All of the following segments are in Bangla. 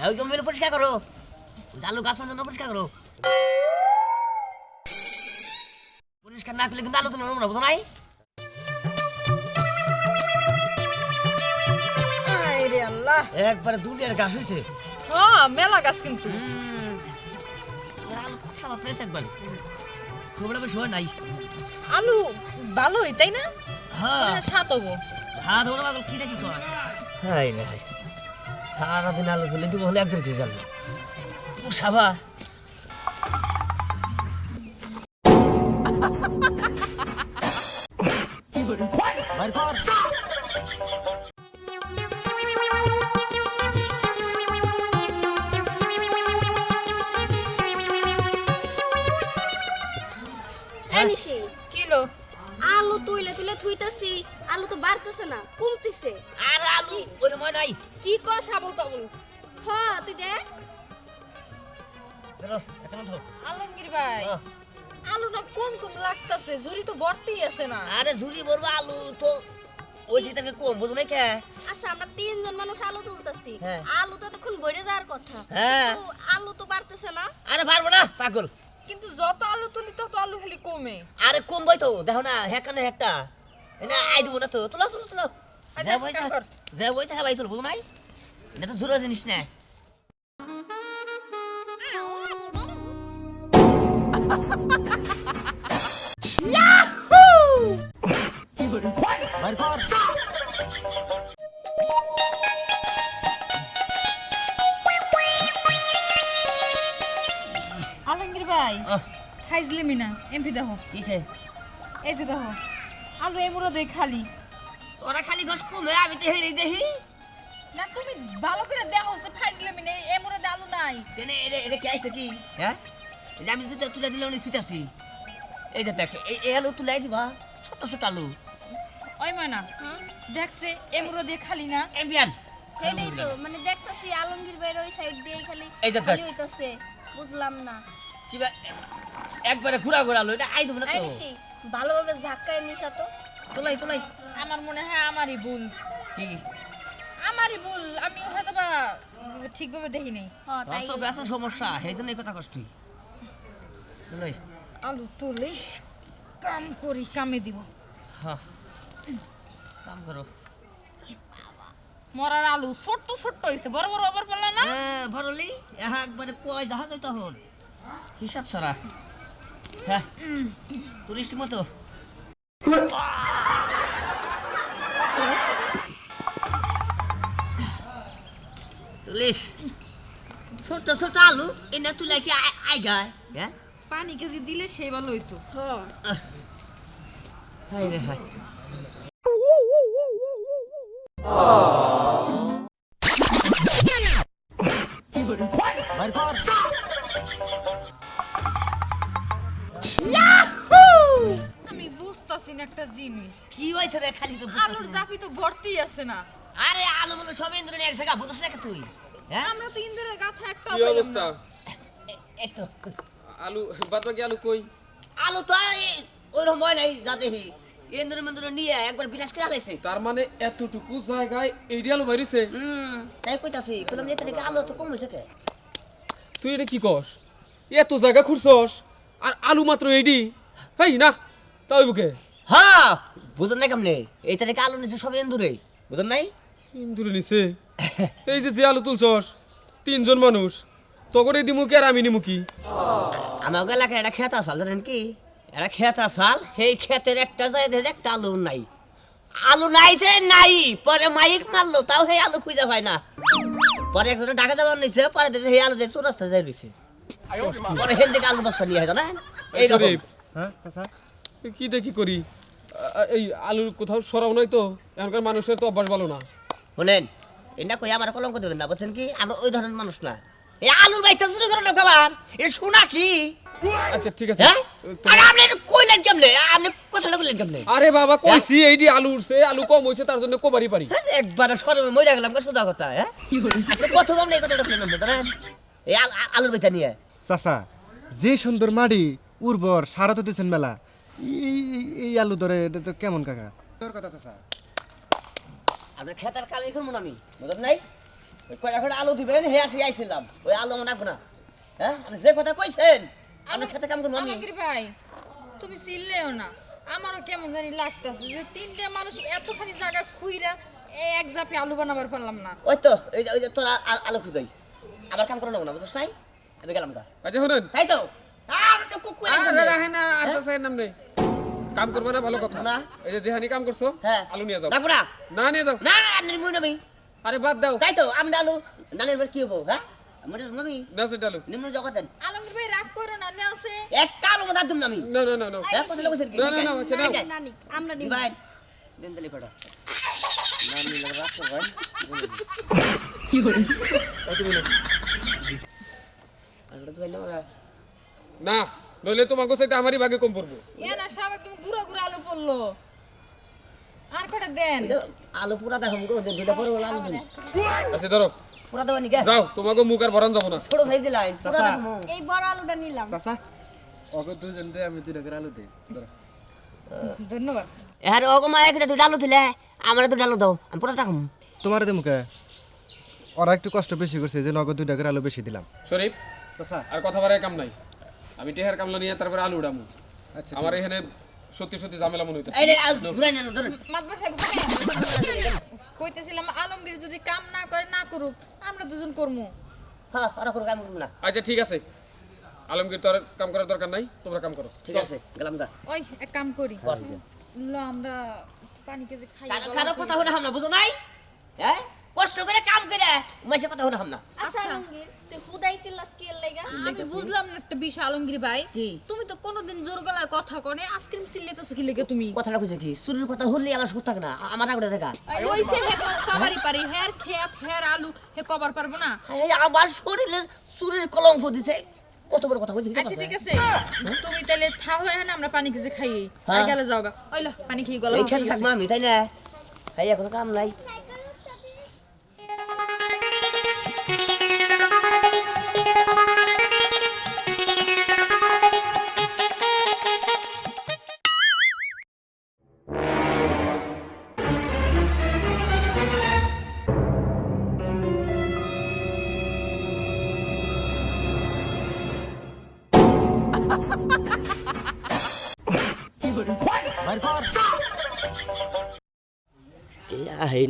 হ্যাঁ, ওই জমিগুলো পরিষ্কার করো। আলু গাছ জন্য পরিষ্কার করো। পরিষ্কার না করলে কিন্তু আলু তুমি না বুঝো নাই? আল্লাহ। একবারে দুনিয়ার গাছ হয়েছে হ্যাঁ মেলা গাছ কিন্তু। আলু কথা বার্তা এসে একবার। খুব একটা বেশি নাই। আলু ভালোই তাই না? হ্যাঁ। সাত হব। হাত ওরা কি দেখি কর? হাই হাই সারাদিন আলো চলে তুমি হলে একদম কি জানবে সাবা। কিলো? আলু তুইলে তুইলে থুইতাছি। আলু তো বাড়তেছে না কমতেছে। আর আলু ওই সময় নাই। কি কস সাবল তাবল? হ তুই দেখ। বেরো এখন ধর। আলমগীর ভাই। আলু না কম কম লাগতাছে জুরি তো ভর্তি আছে না। আরে ঝুড়ি ভরবো আলু তো ওই শীতকে কম বুঝো নাই কে? আচ্ছা আমরা তিনজন মানুষ আলু তুলতাছি। হ্যাঁ। আলু তো তখন বেড়ে যাওয়ার কথা। হ্যাঁ। আলু তো বাড়তেছে না। আরে পারব না পাগল। কিন্তু যত আলু তুলি তত আলু খালি কমে। আরে কম বই তো দেখো না হ্যাঁ কানে একটা না আই দেবো না তো তোলো তোলো তোলো। যে বইছে। যে বইছে ভাই তোলো বুঝো নাই এটা তো ঝুড়ো জিনিস না আলমগীর ভাই খাইজলেমি না? এমপি দেখো কিসে এই যে দেখো আলু এমুরো দেই খালি। ওরা খালি ঘষ কমে আমি তো হেরে দেখি না তুমি ভালো করে দেখো সে ফাইজলেমি নেই এমুরো দে আলু নাই। তেনে এটা এটা কি আইছে কি? হ্যাঁ? এই যে আমি তুলে তুলে দিলে উনি ছুটাছি। এই যে দেখ এই এই আলু তুলাই দিবা ছোট ছোট আলু। ওই ময়না দেখছে এমুরো দিয়ে খালি না। এমবিয়ান। সেটাই তো মানে দেখতাছি আলমগীর ভাইয়ের ওই সাইড দিয়ে খালি এই যে দেখ। হইতাছে বুঝলাম না। কিবা একবারে ঘুরা ঘুরা আলু এটা আই দেবো না তো? ভালোভাবে ঝাক্কায় নিশা তো। তোলাই তোলাই। আমার মনে হয় আমারই ভুল। কি? আমারই ভুল। আমি হয়তো বা ঠিকভাবে দেখি নাই সব আছে সমস্যা। জন্য এই কথা কষ্টি তোলাই। আলু তুলে কাম করি কামে দিব। হ্যাঁ কাম করো। মরার আলু ছোট্ট ছোট্ট হয়েছে বড় বড় আবার পারলা না? হ্যাঁ ভরলি হ্যাঁ একবারে কয় জাহাজ হইতে হন হিসাব ছাড়া। হ্যাঁ টুরিস্ট মতো। চল্লিশ ছোট ছোট আলু এনে তুলে কি আই গায় হ্যাঁ? পানি কেজি দিলে সেই ভালো হইতো। হ হাই রে হাই আমি একটা জিনিস। কি হয়েছে রে খালি তো আলুর জাপি তো ভর্তি আছে না। আরে আলু মনে সব ইন্দ্র নিয়ে এক জায়গা বুঝছ না তুই হ্যাঁ? আমরা তো ইন্দুরের গাথা একটা কি অবস্থা? আলু বাদ বাকি আলু কই? আলু তো রকম নাই যাতে ইন্দ্র মন্দির নিয়ে একবার বিলাস করে আলাইছে তার মানে এতটুকু জায়গায় এই আলু বাইরেছে হুম তাই কইতাছি থেকে আলু তো কম কে? তুই এটা কি কস? এত জায়গা খুঁড়ছস আর আলু মাত্র এইডি? হেই না তাই বুকে হ্যাঁ বুঝুন না কেমনে? এই তারিখে আলু নিছে সব ইন্দুরে বুঝুন নাই? ইন্দুরে নিছে? এই যে যে আলু তুলছস তিনজন মানুষ তখন এই দিমুকি আর আমি নিমুকি আমার এলাকায় একটা খেত আসাল জানেন কি? একটা খেত আসাল সেই ক্ষেতের একটা যায় একটা আলু নাই। আলু নাই যে নাই পরে মাইক মারলো তাও সেই আলু খুঁজে পায় না। পরে একজনে ঢাকা যাবার নিছে পরে দেখে সেই আলু যে চুরাস্তা যাই রয়েছে পরে হেন থেকে আলু বস্তা নিয়ে হয় না এই রকম। কি দেখি করি? এই আলুর কোথাও সরাও নাই তো। এখনকার মানুষের তো অভ্যাস ভালো না। শুনেন এটা কই আমার কলঙ্ক দেবেন না বুঝছেন কি? আমরা ওই ধরনের মানুষ না। এই আলুর বাইতে শুরু করেন না খাবার এটা শোনা কি? আচ্ছা ঠিক আছে। হ্যাঁ? আরে আপনি কইলেন কেমনে? আপনি কথাটা কইলেন কেমনে? আরে বাবা কইছি এইডি আলু উঠছে আলু কম হয়েছে তার জন্য কোবারি পারি। হ্যাঁ, একবারে সরমে মরে গেলাম সোজা কথা হ্যাঁ? আজকে প্রথম আমরা এই কথাটা কইলাম জানেন? এই আল- আল- আলুর বাইতে নিয়ে। চাচা যে সুন্দর মাটি উর্বর সারা তো দিচ্ছেন মেলা। এই- আলু ধরে এটা তো কেমন কাকা? তোর কথা চাচা আপনার খেতার কামই করব না আমি বুঝলেন নাই? ওই কয়টা করে আলু দিবেন হে আসি আইছিলাম। ওই আলু মনে রাখব না। হ্যাঁ? আমি যে কথা কইছেন আমি খেতে কাম করব আমি? ভাই তুমি চিনলেও না। আমারও কেমন জানি লাগতেছে যে তিনটে মানুষ এতখানি জায়গা খুইরা এই এক জাপে আলু বানাবার পারলাম না। ওই তো ওই যে তোর আলু খুদাই আবার কাম করে নেব না বুঝছিস ভাই আমি গেলাম গা। আচ্ছা শুনেন। তাই তো? আর একটু কুকুর আরে রাখেন না আচ্ছা স্যার নাম নেই কাম করবে না ভালো কথা। না। এই যে যেহানি কাম করছ হ্যাঁ। আলু নিয়ে যাও। না না নিয়ে যাও। না না আপনি মুই নবী আরে বাদ দাও। তাই তো আমি আলু বার কি হব হ্যাঁ? আমি নবী? না সেটা আলু নিম্ন জগতেন আলমগীর ভাই রাগ করো না না হ্যাঁ কথা লোকের কি না, না, আমরা ভাই দেন না নিলে রাখো ভাই। আর তো ভাই না না নইলে তোমাকে সাথে আমারই ভাগে কম পড়ব। এ না সব একদম গুঁড়ো গুঁড়ো আলু পড়ল। আর কটা দেন? আলু পুরা দেখো গো দুটা পরে আলু দিন আচ্ছা ধরো। পুরা দেওয়া নিকে? যাও তোমাকে মুখ আর ভরান যাব না। ছোট সাইজ দিলাই পুরা দেখো এই বড় আলুটা নিলাম। চাচা। ওকে দুজন রে আমি দুইটা করে আলু দিই। ধরো। ধন্যবাদ। হ্যাঁ ওগো মা একটা দুটা আলু দিলে আমার দুটা আলু দাও আমি পুরা রাখুম তোমার দে মুখে। ওরা একটু কষ্ট বেশি করছে যে নগদ দুইটা করে আলু বেশি দিলাম। শরীফ চাচা। আর কথা বাড়ায় কাম নাই। আমি টেহার কামলা নিয়ে তারপরে আলু উড়ামু। আচ্ছা আমার এখানে সত্যি সত্যি ঝামেলা মনে হইতেছে। কইতেছিলাম আলমগীর যদি কাম না করে না করুক আমরা দুজন করমু। হ্যাঁ ওরা করো কাম করব না। আচ্ছা ঠিক আছে। আলমগীর তোর কাম করার দরকার নাই তোমরা কাম করো। ঠিক আছে গেলাম গা। ওই এক কাম করি। ল আমরা পানি কেজি খাই কারও কথা হলে হামনা বুঝো নাই? হ্যাঁ? কষ্ট করে কাম করে মাসে কথা আচ্ছা আলমগীর তুই হুদাই চিল্লাস কি লাগা? আমি বুঝলাম না একটা বিষয় আলমগীর ভাই। তুমি তো কোনোদিন জোর গলায় কথা কনে আইসক্রিম চিল্লাইতেছো কি লেগে তুমি? কথাটা বুঝে কি? চুরির কথা হলে আমার সুখ থাকে না আমার আগে দেখা ওইসে হে কবারই পারি হের খেত হের আলু হে কবার পারব না? আমার শরীরে কলঙ্ক দিছে। কত বড় কথা আচ্ছা ঠিক আছে। তুমি তাহলে থা হয়ে না আমরা পানি কেজি খাই আর হ্যাঁ। গেলে যাও গা। পানি খেয়ে গলা এই খেলে থাকব আমি তাই না? এই এখন কাম নাই।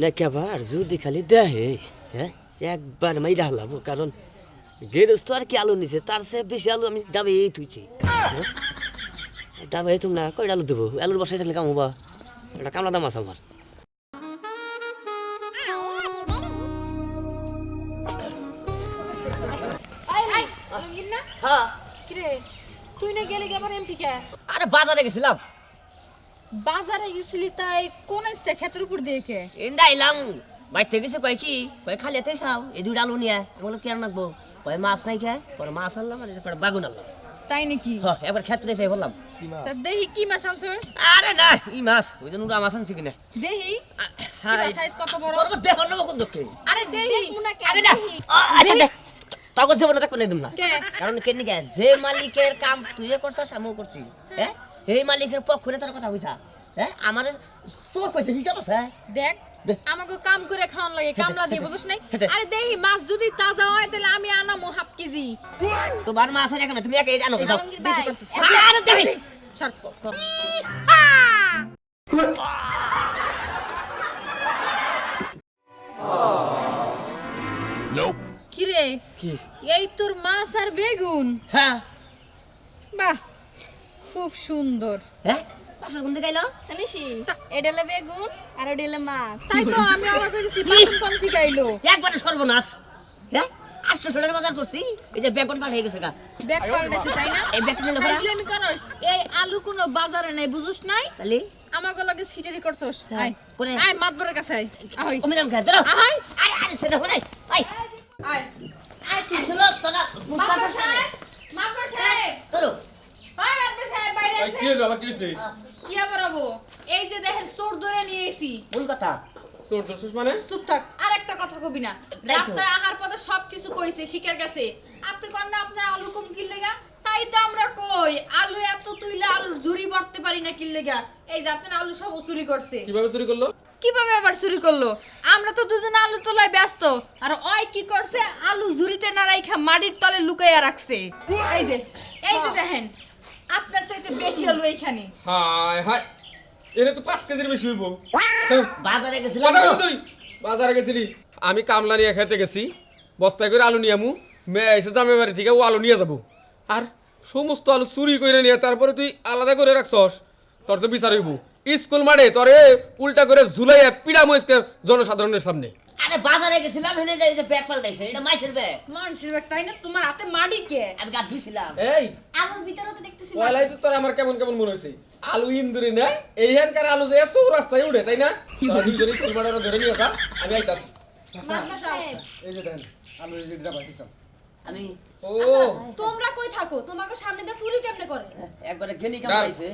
না কেবার যদি খালি দেহে হ্যাঁ? একবার মাই ডালাবো কারণ গেরস্ত আর কি আলু নিছে তার সে বেশি আলু আমি ডাবে এই তুইছি হ্যাঁ? ডাবে তুমি না কয়টা আলু দেবো? আলুর বসাই থাকলে কাম হবা এটা কামলা দাম আছে আমার। হ্যাঁ। তুই না গেলে আবার এমপি কে? আরে বাজারে গেছিলাম। বাজারে গেছিলি তাই কোন ইচ্ছে ক্ষেতের উপর দিয়ে কে? ইন্দা এলাম। বাইতে গেছে কয় কি? কয় খালি এতে চাও। এই দুইটা আলু নিয়ে আমি বললাম কেন রাখব কয় মাছ নাই খায় পরে মাছ আনলাম আর কয় বাগুন আনলাম। তাই নাকি? হ্যাঁ এবার ক্ষেত্রে এসে বললাম। তা দেহি কি মাছ আনছিস আরে না ই মাছ। ওই জন্য উড়া মাছ আনছি কিনা। দেহি আরে সাইজ কত বড়? তোর দেখো না কোন দক্ষে আরে দেহি আরে না। আচ্ছা দেখ। তখন জীবনে দেখব না একদম না। কারণ কেন যে মালিকের কাম তুই করছিস আমিও করছি। হ্যাঁ? এই মালিকের পক্ষ তার কথা কইছা? হ্যাঁ আমার চোর কইছে হিসাব আছে? দেখ দেখ। আমাকে কাম করে খাওয়ান লাগে কামলা দিয়ে বুঝছ নাই? আরে দেহি মাছ যদি তাজা হয় তাহলে আমি আনামো হাফ কেজি। তোমার মাছ আছে কেন তুমি একে জানো আরে দেখি সর কিরে? কি? এই তোর মাছ আর বেগুন। হ্যাঁ। খুব সুন্দর। হ্যাঁ পাশের কোন দিকে এলো জানিসি এটা হলো বেগুন আর ওটা হলো মাছ। তাই তো আমি অবাক হয়েছি বাসন কোন থেকে আইলো? একবারে সর্বনাশ। হ্যাঁ আটশো সোনার বাজার করছি এই যে বেগুন পাঠিয়ে গেছে গা। ব্যাগ পাল্টেছে তাই না? এই ব্যাগটা নিলে পরে? করস এই আলু কোনো বাজারে নাই বুঝছ নাই? তাহলে? আমাকে লাগে সিটারি করছস হ্যাঁ, আয়। কোনে? আয় মাতবরের কাছে আয়। আয় অমিলাম খায় ধরো। আহাই। আরে আরে সেটা হলে আই আয়। আয়। তুই। আসলো তোরা মাতবর সাহেব। সাহেব মাতবর সাহেব। ধরো। ওই মাতবর সাহেব বাইরে ভাই, আছে কি হলো? আবার কি হয়েছে কি আবার হব? এই যে দেখেন চোর ধরে নিয়ে এসি। কোন কথা। চোর ধরছিস মানে? চুপ থাক আর একটা কথা কবি না। রাস্তায় আহার পথে সবকিছু কইছে শিকার গেছে। আপনি কন না আপনার আলু কম কিনলে গা তাই তো আমরা কই আলু এত তুইলে আলুর ঝুরি ভরতে পারি না কিনলে গা এই যে আপনার আলু সব চুরি করছে। কীভাবে চুরি করল? কীভাবে আবার চুরি করল? আমরা তো দুজন আলু তোলায় ব্যস্ত। আর ওই কি করছে? আলু ঝুরিতে না রাইখা মাটির তলে লুকাইয়া রাখছে। এই যে এই যে দেখেন আপনার চাইতে বেশি আলু এইখানে। হায় হায় এটা তো পাঁচ কেজির বেশি হইব। হ্যাঁ, বাজারে গেছিলাম কথা। তুই বাজারে গেছিলি। আমি কামলা নিয়ে খেতে গেছি বস্তায় করে আলু নিয়ে আমু। মেয়ে এসে জামে বাড়ি থেকে ও আলু নিয়ে যাব। আর সমস্ত আলু চুরি করে নিয়ে তারপরে তুই আলাদা করে রাখছস। তোর তো বিচার হইব। স্কুল মাঠে তোরে উল্টা করে ঝুলাইয়া পিড়া মহিষকে জনসাধারণের সামনে। বাজারে গেছিলাম হেনে যাই যে ব্যাগ পাল্টাইছে এটা মাইসের ব্যাগ মানুষের ব্যাগ তাই না? তোমার হাতে মাটি কে? আমি গা ধুইছিলাম। এই আলুর ভিতরে তো দেখতেছি। পয়লাই তো তোর আমার কেমন কেমন মনে হয়েছে। আলু ইন্দুরি না এই হ্যানকার আলু যে এত রাস্তায় উঠে তাই না? তোরা দুইজন স্কুল মাঠে ধরে নিয়ে যা আমি আইতাছি। এই যে দেন আলু এটা পাইতেছেন আমি ও। তোমরা কই থাকো? তোমাকে সামনে দিয়ে চুরি কেমনে করে? একবারে গেলি। কামাইছে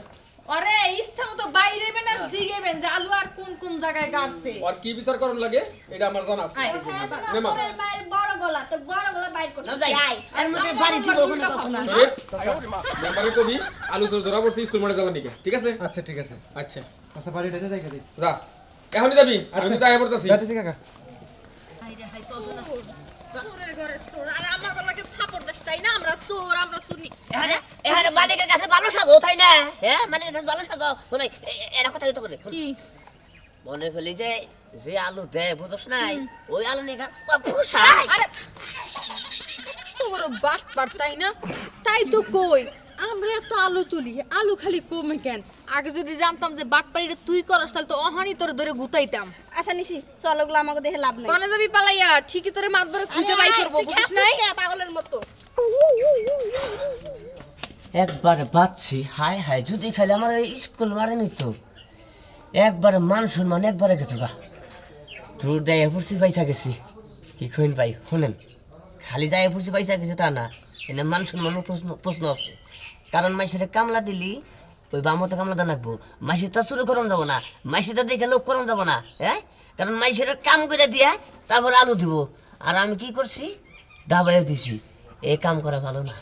আরে ইচ্ছা মতো বাইরেবেন আর জিগেবেন যে আলু আর কোন কোন জায়গায় গাড়ছে। আর কি বিচার করন লাগে? এটা আমার জানা আছে। আয়। তোরের মায়ের বড় গলা তোর বড় গলা বাইর করতে না যাই এর মধ্যে বাড়ি দিব ওখানে কথা না সরে কবি আলু চোর ধরা পড়ছি স্কুল মাঠে যাবার নিকে ঠিক আছে? আচ্ছা ঠিক আছে। আচ্ছা। আচ্ছা বাড়িটা রেখে দিই যা। এখনই যাবি? আমি তো আগে পড়তেছি। যাইতেছি কাকা। চোরের ঘরে চোর আর আমার গলাকে ফাপড় দেশ তাই না? আমরা চোর আমরা চুরি এখানে এখানে মালিকের কাছে ভালো সাজো তাই না? হ্যাঁ মালিকের কাছে ভালো সাজো। শোনাই এরা কথা তো করে কি? মনে ফেলি যে যে আলু দেয় বুঝছ নাই? ওই আলু নিয়ে গা আরে তো বড় বাট পার তাই না? তাই তো কই আমরা এত আলু তুলি আলু খালি কমে কেন? আগে যদি জানতাম যে বাটপাড়িটা তুই করস তাহলে তো অহানি তোরে ধরে গুতাইতাম। আচ্ছা নিশি চল ওগুলো আমাকে দেখে লাভ নাই। কনে যাবি পালাইয়া? ঠিকই তোরে মাত ধরে খুঁজে বাই করব বুঝিস নাই? পাগলের মতো। একবারে বাচ্ছি হায় হায় যদি খাইলে আমার স্কুল মারে নিত। একবারে মান সম্মান একবারে গেতো গা। দূর দেয় পড়ছি পয়সা গেছি। কি খুন পাই শুনেন? খালি যায় পড়ছি পয়সা গেছে তা না। এনে মান সম্মানের প্রশ্ন প্রশ্ন আছে। কারণ মাইসের কামলা দিলি, ওই বামতে কামলা দান রাখব তা শুরু করন যাব না তো দেখে লোক করন যাব না হ্যাঁ? কারণ মাইসের কাম করে দিয়া তারপর আলু দিব। আর আমি কি করছি? ডাবাইও দিছি। এ কাম করা ভালো না।